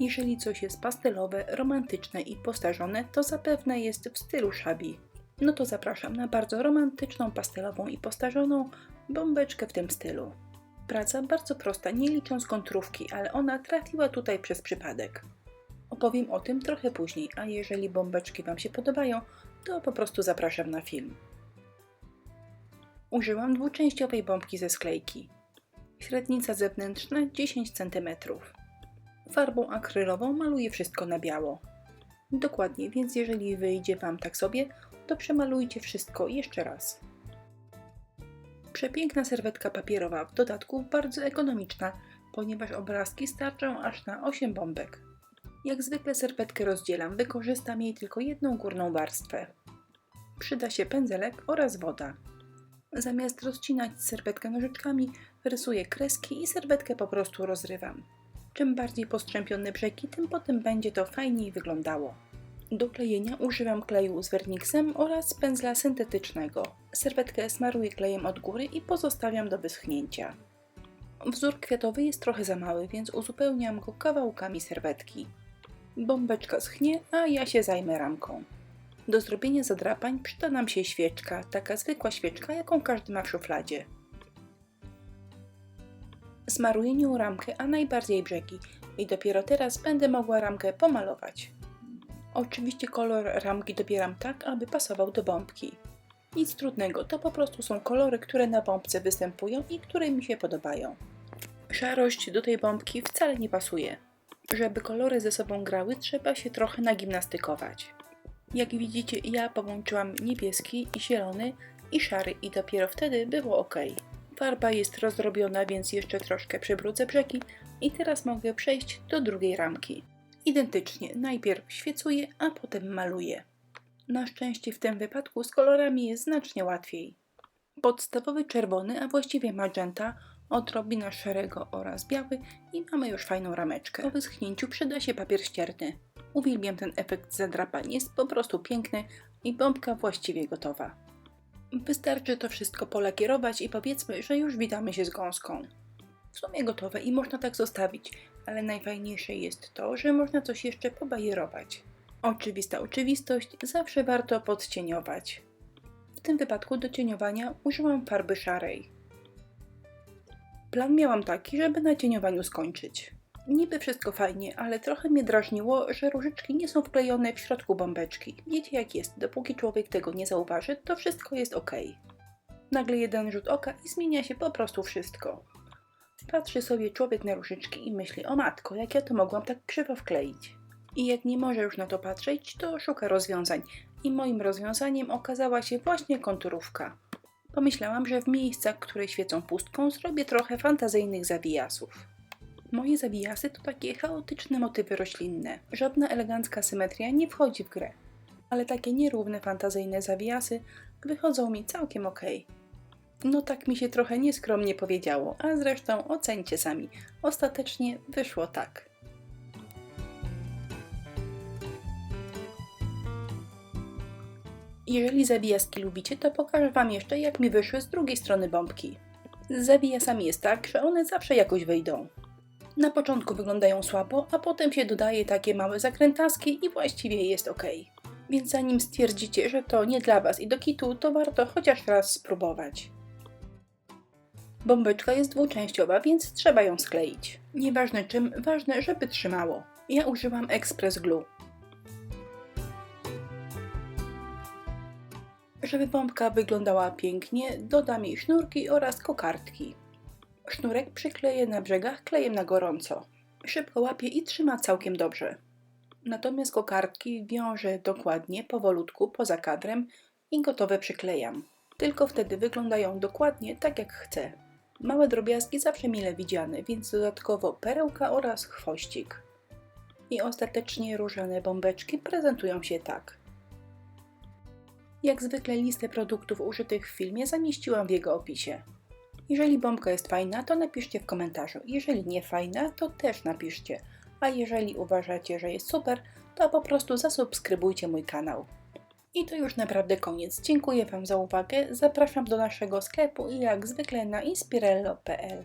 Jeżeli coś jest pastelowe, romantyczne i postarzone, to zapewne jest w stylu szabi. No to zapraszam na bardzo romantyczną, pastelową i postarzoną bombeczkę w tym stylu. Praca bardzo prosta, nie licząc kontrówki, ale ona trafiła tutaj przez przypadek. Opowiem o tym trochę później, a jeżeli bombeczki Wam się podobają, to po prostu zapraszam na film. Użyłam dwuczęściowej bombki ze sklejki. Średnica zewnętrzna 10 cm. Farbą akrylową maluję wszystko na biało. Dokładnie, więc jeżeli wyjdzie Wam tak sobie, to przemalujcie wszystko jeszcze raz. Przepiękna serwetka papierowa, w dodatku bardzo ekonomiczna, ponieważ obrazki starczą aż na 8 bombek. Jak zwykle serwetkę rozdzielam, wykorzystam jej tylko jedną górną warstwę. Przyda się pędzelek oraz woda. Zamiast rozcinać serwetkę nożyczkami, rysuję kreski i serwetkę po prostu rozrywam. Czym bardziej postrzępione brzegi, tym potem będzie to fajniej wyglądało. Do klejenia używam kleju z werniksem oraz pędzla syntetycznego. Serwetkę smaruję klejem od góry i pozostawiam do wyschnięcia. Wzór kwiatowy jest trochę za mały, więc uzupełniam go kawałkami serwetki. Bombeczka schnie, a ja się zajmę ramką. Do zrobienia zadrapań przyda nam się świeczka, taka zwykła świeczka, jaką każdy ma w szufladzie. Smaruję nią ramkę, a najbardziej brzegi i dopiero teraz będę mogła ramkę pomalować. Oczywiście kolor ramki dobieram tak, aby pasował do bombki. Nic trudnego, to po prostu są kolory, które na bombce występują i które mi się podobają. Szarość do tej bombki wcale nie pasuje. Żeby kolory ze sobą grały, trzeba się trochę nagimnastykować. Jak widzicie, ja połączyłam niebieski, zielony i szary i dopiero wtedy było ok. Farba jest rozrobiona, więc jeszcze troszkę przybrudzę brzegi i teraz mogę przejść do drugiej ramki. Identycznie, najpierw świecuję, a potem maluję. Na szczęście w tym wypadku z kolorami jest znacznie łatwiej. Podstawowy czerwony, a właściwie magenta, odrobina szarego oraz biały i mamy już fajną rameczkę. Po wyschnięciu przyda się papier ścierny. Uwielbiam ten efekt zadrapań, jest po prostu piękny i bombka właściwie gotowa. Wystarczy to wszystko polakierować i powiedzmy, że już witamy się z gąską. W sumie gotowe i można tak zostawić, ale najfajniejsze jest to, że można coś jeszcze pobajerować. Oczywista oczywistość, zawsze warto podcieniować. W tym wypadku do cieniowania użyłam farby szarej. Plan miałam taki, żeby na cieniowaniu skończyć. Niby wszystko fajnie, ale trochę mnie drażniło, że różyczki nie są wklejone w środku bombeczki. Wiecie jak jest, dopóki człowiek tego nie zauważy, to wszystko jest ok. Nagle jeden rzut oka i zmienia się po prostu wszystko. Patrzy sobie człowiek na różyczki i myśli, o matko, jak ja to mogłam tak krzywo wkleić. I jak nie może już na to patrzeć, to szuka rozwiązań. I moim rozwiązaniem okazała się właśnie konturówka. Pomyślałam, że w miejscach, które świecą pustką, zrobię trochę fantazyjnych zawijasów. Moje zawijasy to takie chaotyczne motywy roślinne. Żadna elegancka symetria nie wchodzi w grę. Ale takie nierówne, fantazyjne zawijasy wychodzą mi całkiem ok. No tak mi się trochę nieskromnie powiedziało, a zresztą ocencie sami. Ostatecznie wyszło tak. Jeżeli zawijaski lubicie, to pokażę Wam jeszcze, jak mi wyszły z drugiej strony bombki. Z zawijasami jest tak, że one zawsze jakoś wyjdą. Na początku wyglądają słabo, a potem się dodaje takie małe zakrętaski i właściwie jest ok. Więc zanim stwierdzicie, że to nie dla Was i do kitu, to warto chociaż raz spróbować. Bombeczka jest dwuczęściowa, więc trzeba ją skleić. Nieważne czym, ważne, żeby trzymało. Ja używam Express Glue. Żeby bombka wyglądała pięknie, dodam jej sznurki oraz kokardki. Sznurek przykleję na brzegach klejem na gorąco. Szybko łapie i trzyma całkiem dobrze. Natomiast kokardki wiążę dokładnie, powolutku, poza kadrem i gotowe przyklejam. Tylko wtedy wyglądają dokładnie tak jak chcę. Małe drobiazgi zawsze mile widziane, więc dodatkowo perełka oraz chwościk. I ostatecznie różane bombeczki prezentują się tak. Jak zwykle listę produktów użytych w filmie zamieściłam w jego opisie. Jeżeli bombka jest fajna, to napiszcie w komentarzu. Jeżeli nie fajna, to też napiszcie. A jeżeli uważacie, że jest super, to po prostu zasubskrybujcie mój kanał. I to już naprawdę koniec. Dziękuję Wam za uwagę. Zapraszam do naszego sklepu i jak zwykle na inspirello.pl.